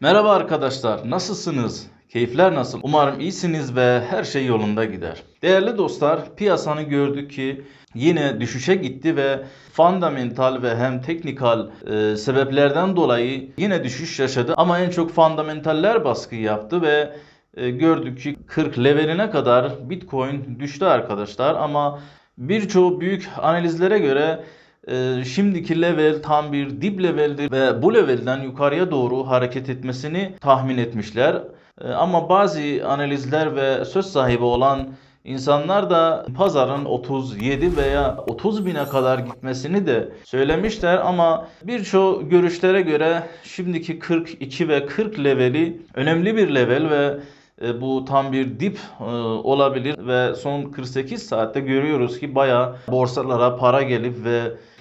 Merhaba arkadaşlar, nasılsınız? Keyifler nasıl? Umarım iyisiniz ve her şey yolunda gider. Değerli dostlar, piyasanı gördük ki yine düşüşe gitti ve fundamental ve hem teknikal e, sebeplerden dolayı yine düşüş yaşadı. Ama en çok fundamentaller baskı yaptı ve e, gördük ki 40 leveline kadar Bitcoin düştü arkadaşlar. Ama birçok büyük analizlere göre e, şimdiki level tam bir dip leveldir ve bu levelden yukarıya doğru hareket etmesini tahmin etmişler. E, ama bazı analizler ve söz sahibi olan insanlar da pazarın 37 veya 30 bine kadar gitmesini de söylemişler ama birçok görüşlere göre şimdiki 42 ve 40 leveli önemli bir level ve e, bu tam bir dip e, olabilir ve son 48 saatte görüyoruz ki bayağı borsalara para gelip ve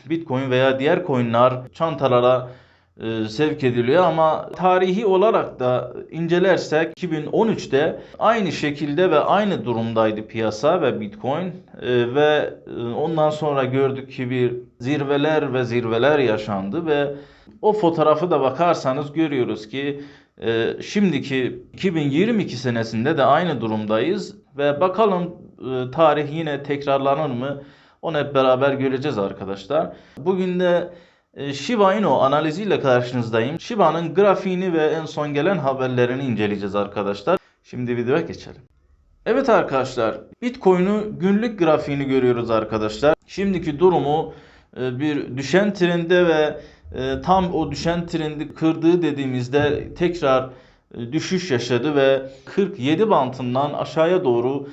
Bitcoin veya diğer coinler çantalara e, sevk ediliyor ama tarihi olarak da incelersek 2013'te aynı şekilde ve aynı durumdaydı piyasa ve Bitcoin E, ve e, ondan sonra gördük ki bir zirveler ve zirveler yaşandı ve o fotoğrafı da bakarsanız görüyoruz ki şimdiki 2022 senesinde de aynı durumdayız ve bakalım tarih yine tekrarlanır mı? Onu hep beraber göreceğiz arkadaşlar. Bugün de e, Shiba Inu analiziyle karşınızdayım. Shiba'nın grafiğini ve en son gelen haberlerini inceleyeceğiz arkadaşlar. Şimdi videoya geçelim. Evet arkadaşlar, Bitcoin'u günlük grafiğini görüyoruz arkadaşlar. Şimdiki durumu e, bir düşen trende ve e, tam o düşen trendi kırdığı dediğimizde tekrar düşüş yaşadı ve 47 bantından aşağıya doğru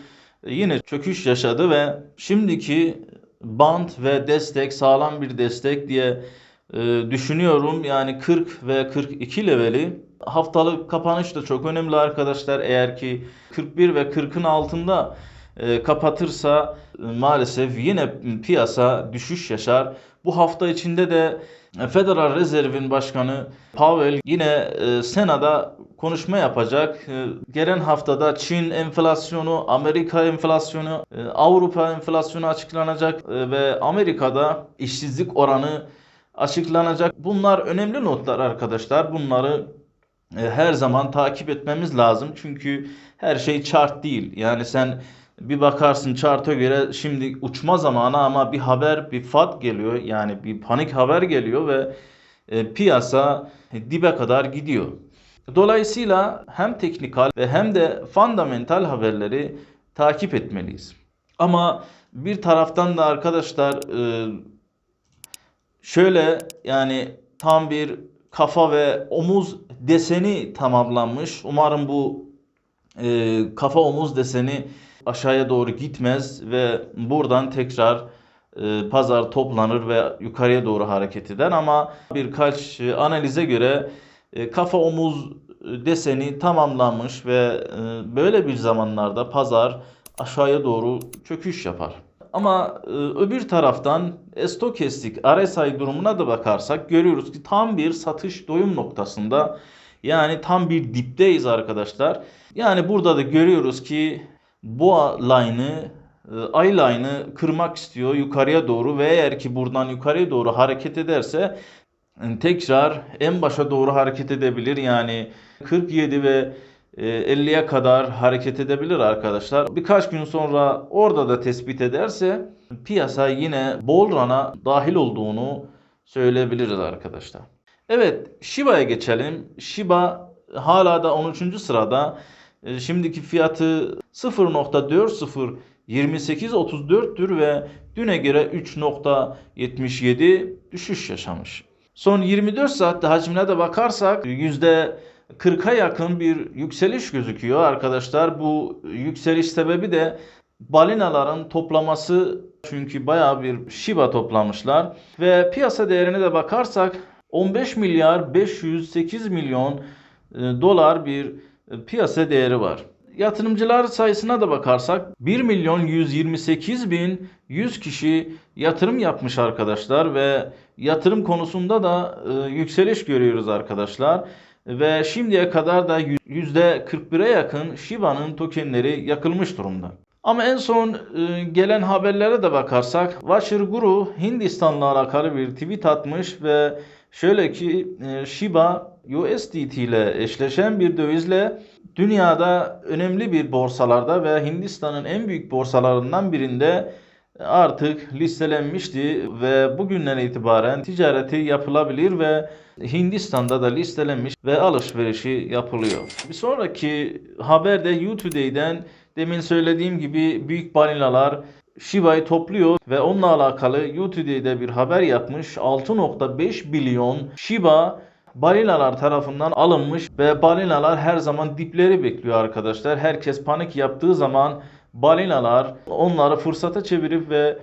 yine çöküş yaşadı ve şimdiki bant ve destek sağlam bir destek diye e, düşünüyorum. Yani 40 ve 42 leveli haftalık kapanış da çok önemli arkadaşlar. Eğer ki 41 ve 40'ın altında e, kapatırsa e, maalesef yine piyasa düşüş yaşar. Bu hafta içinde de Federal Rezerv'in başkanı Powell yine e, Sena'da konuşma yapacak. E, gelen haftada Çin enflasyonu, Amerika enflasyonu, e, Avrupa enflasyonu açıklanacak e, ve Amerika'da işsizlik oranı açıklanacak. Bunlar önemli notlar arkadaşlar. Bunları e, her zaman takip etmemiz lazım. Çünkü her şey chart değil. Yani sen bir bakarsın chart'a göre şimdi uçma zamanı ama bir haber, bir fat geliyor. Yani bir panik haber geliyor ve e, piyasa dibe kadar gidiyor. Dolayısıyla hem teknikal ve hem de fundamental haberleri takip etmeliyiz. Ama bir taraftan da arkadaşlar e, şöyle yani tam bir kafa ve omuz deseni tamamlanmış. Umarım bu e, kafa omuz deseni aşağıya doğru gitmez ve buradan tekrar e, pazar toplanır ve yukarıya doğru hareket eder. Ama birkaç e, analize göre e, kafa omuz deseni tamamlanmış ve e, böyle bir zamanlarda pazar aşağıya doğru çöküş yapar. Ama e, öbür taraftan estokestik RSI durumuna da bakarsak görüyoruz ki tam bir satış doyum noktasında yani tam bir dipteyiz arkadaşlar. Yani burada da görüyoruz ki boğa line'ı e, eye line'ı kırmak istiyor yukarıya doğru ve eğer ki buradan yukarıya doğru hareket ederse e, tekrar en başa doğru hareket edebilir. Yani 47 ve e, 50'ye kadar hareket edebilir arkadaşlar. Birkaç gün sonra orada da tespit ederse piyasa yine bol run'a dahil olduğunu söyleyebiliriz arkadaşlar. Evet Shiba'ya geçelim. Shiba hala da 13. sırada. E, Şimdiki fiyatı 0.402834'tür ve düne göre 3.77 düşüş yaşamış. Son 24 saatte hacmine de bakarsak %40'a yakın bir yükseliş gözüküyor arkadaşlar. Bu yükseliş sebebi de balinaların toplaması çünkü bayağı bir Shiba toplamışlar ve piyasa değerine de bakarsak 15 milyar 508 milyon e, dolar bir piyasa değeri var. Yatırımcılar sayısına da bakarsak 1 milyon 128 bin 100 kişi yatırım yapmış arkadaşlar ve yatırım konusunda da e, yükseliş görüyoruz arkadaşlar. Ve şimdiye kadar da %41'e yakın Shiba'nın tokenleri yakılmış durumda. Ama en son e, gelen haberlere de bakarsak Vasher Guru Hindistan'la alakalı bir tweet atmış ve Şöyle ki e, Shiba USDT ile eşleşen bir dövizle dünyada önemli bir borsalarda ve Hindistan'ın en büyük borsalarından birinde artık listelenmişti ve bugünden itibaren ticareti yapılabilir ve Hindistan'da da listelenmiş ve alışverişi yapılıyor. Bir sonraki haber de UToday'den demin söylediğim gibi büyük balinalar Shiba'yı topluyor ve onunla alakalı UToday'de bir haber yapmış. 6.5 milyon Shiba balinalar tarafından alınmış ve balinalar her zaman dipleri bekliyor arkadaşlar. Herkes panik yaptığı zaman balinalar onları fırsata çevirip ve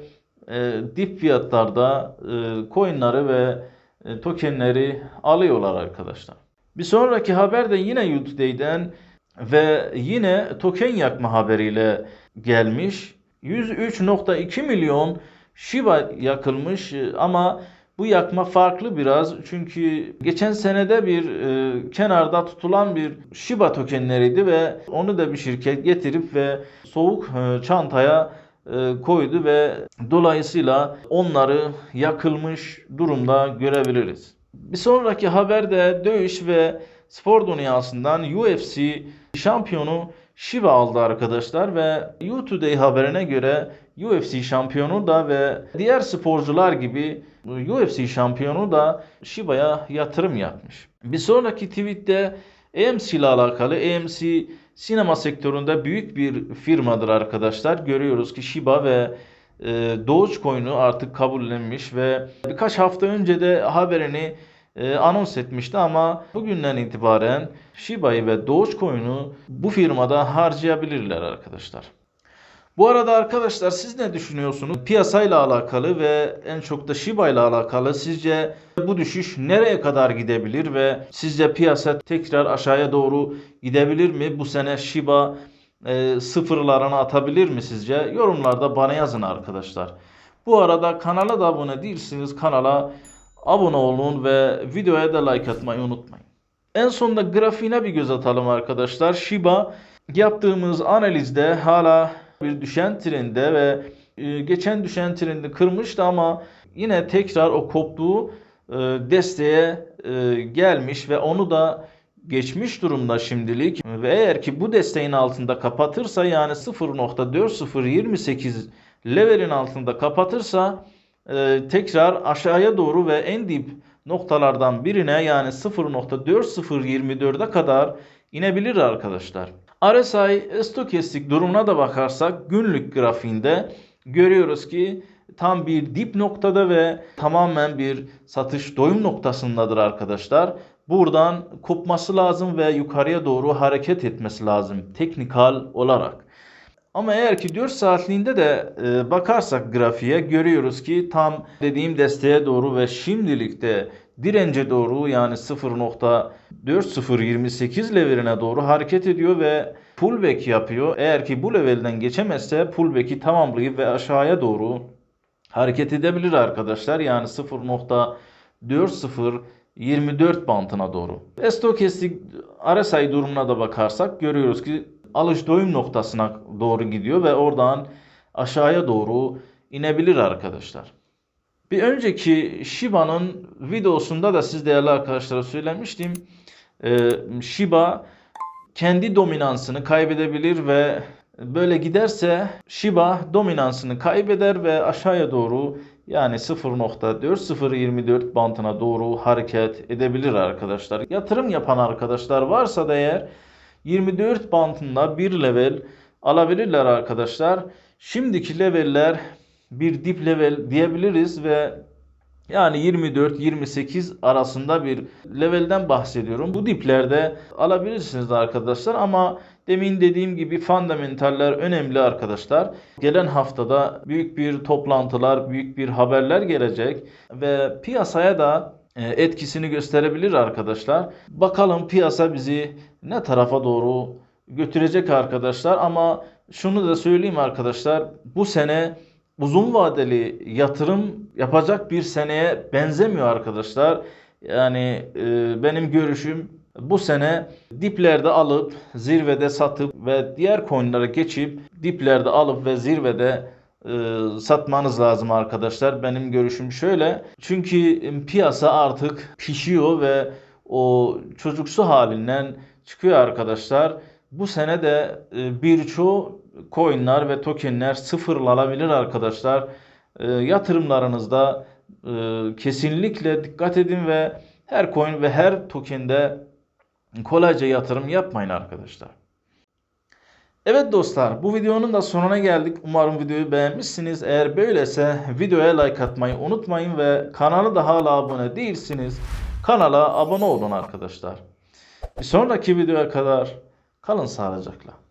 e, dip fiyatlarda e, coinleri ve e, tokenleri alıyorlar arkadaşlar. Bir sonraki haber de yine UToday'den ve yine token yakma haberiyle gelmiş. 103.2 milyon Shiba yakılmış e, ama bu yakma farklı biraz çünkü geçen senede bir e, kenarda tutulan bir Shiba tokenleriydi ve onu da bir şirket getirip ve soğuk e, çantaya e, koydu ve dolayısıyla onları yakılmış durumda görebiliriz. Bir sonraki haber de dövüş ve spor dünyasından UFC şampiyonu Shiba aldı arkadaşlar ve U-Today haberine göre UFC şampiyonu da ve diğer sporcular gibi UFC şampiyonu da Shiba'ya yatırım yapmış. Bir sonraki tweette AMC ile alakalı AMC sinema sektöründe büyük bir firmadır arkadaşlar. Görüyoruz ki Shiba ve e, Dogecoin'u artık kabullenmiş ve birkaç hafta önce de haberini e, anons etmişti ama bugünden itibaren Shiba'yı ve Dogecoin'u bu firmada harcayabilirler arkadaşlar. Bu arada arkadaşlar siz ne düşünüyorsunuz? Piyasayla alakalı ve en çok da Shiba ile alakalı sizce bu düşüş nereye kadar gidebilir ve sizce piyasa tekrar aşağıya doğru gidebilir mi? Bu sene Shiba e, sıfırlarına atabilir mi sizce? Yorumlarda bana yazın arkadaşlar. Bu arada kanala da abone değilsiniz. Kanala abone olun ve videoya da like atmayı unutmayın. En sonunda grafiğine bir göz atalım arkadaşlar. Shiba yaptığımız analizde hala bir düşen trende ve e, geçen düşen trendi kırmıştı ama yine tekrar o koptuğu e, desteğe e, gelmiş ve onu da geçmiş durumda şimdilik ve eğer ki bu desteğin altında kapatırsa yani 0.4028 levelin altında kapatırsa e, tekrar aşağıya doğru ve en dip noktalardan birine yani 0.4024'e kadar inebilir arkadaşlar. RSI stokastik durumuna da bakarsak günlük grafiğinde görüyoruz ki tam bir dip noktada ve tamamen bir satış doyum noktasındadır arkadaşlar. Buradan kopması lazım ve yukarıya doğru hareket etmesi lazım teknikal olarak. Ama eğer ki 4 saatliğinde de e, bakarsak grafiğe görüyoruz ki tam dediğim desteğe doğru ve şimdilik de dirence doğru yani 0.4028 leveline doğru hareket ediyor ve pullback yapıyor. Eğer ki bu levelden geçemezse pullback'i tamamlayıp ve aşağıya doğru hareket edebilir arkadaşlar. Yani 0.4024 bantına doğru. Estokastik RSI durumuna da bakarsak görüyoruz ki alış doyum noktasına doğru gidiyor ve oradan aşağıya doğru inebilir arkadaşlar. Bir önceki Shiba'nın videosunda da siz değerli arkadaşlara söylemiştim. Ee, Shiba kendi dominansını kaybedebilir ve böyle giderse Shiba dominansını kaybeder ve aşağıya doğru yani 0.4024 bantına doğru hareket edebilir arkadaşlar. Yatırım yapan arkadaşlar varsa da eğer 24 bantında bir level alabilirler arkadaşlar. Şimdiki leveller bir dip level diyebiliriz ve yani 24-28 arasında bir levelden bahsediyorum. Bu diplerde alabilirsiniz arkadaşlar ama demin dediğim gibi fundamentaller önemli arkadaşlar. Gelen haftada büyük bir toplantılar, büyük bir haberler gelecek ve piyasaya da etkisini gösterebilir arkadaşlar. Bakalım piyasa bizi ne tarafa doğru götürecek arkadaşlar ama şunu da söyleyeyim arkadaşlar bu sene uzun vadeli yatırım yapacak bir seneye benzemiyor arkadaşlar. Yani e, benim görüşüm bu sene diplerde alıp zirvede satıp ve diğer coinlere geçip diplerde alıp ve zirvede e, satmanız lazım arkadaşlar. Benim görüşüm şöyle. Çünkü piyasa artık pişiyor ve o çocuksu halinden çıkıyor arkadaşlar. Bu sene de e, birçoğu coinler ve tokenler sıfırlanabilir arkadaşlar. E, yatırımlarınızda e, kesinlikle dikkat edin ve her coin ve her tokende kolayca yatırım yapmayın arkadaşlar. Evet dostlar bu videonun da sonuna geldik. Umarım videoyu beğenmişsiniz. Eğer böylese videoya like atmayı unutmayın ve kanala da hala abone değilsiniz. Kanala abone olun arkadaşlar. Bir sonraki videoya kadar kalın sağlıcakla.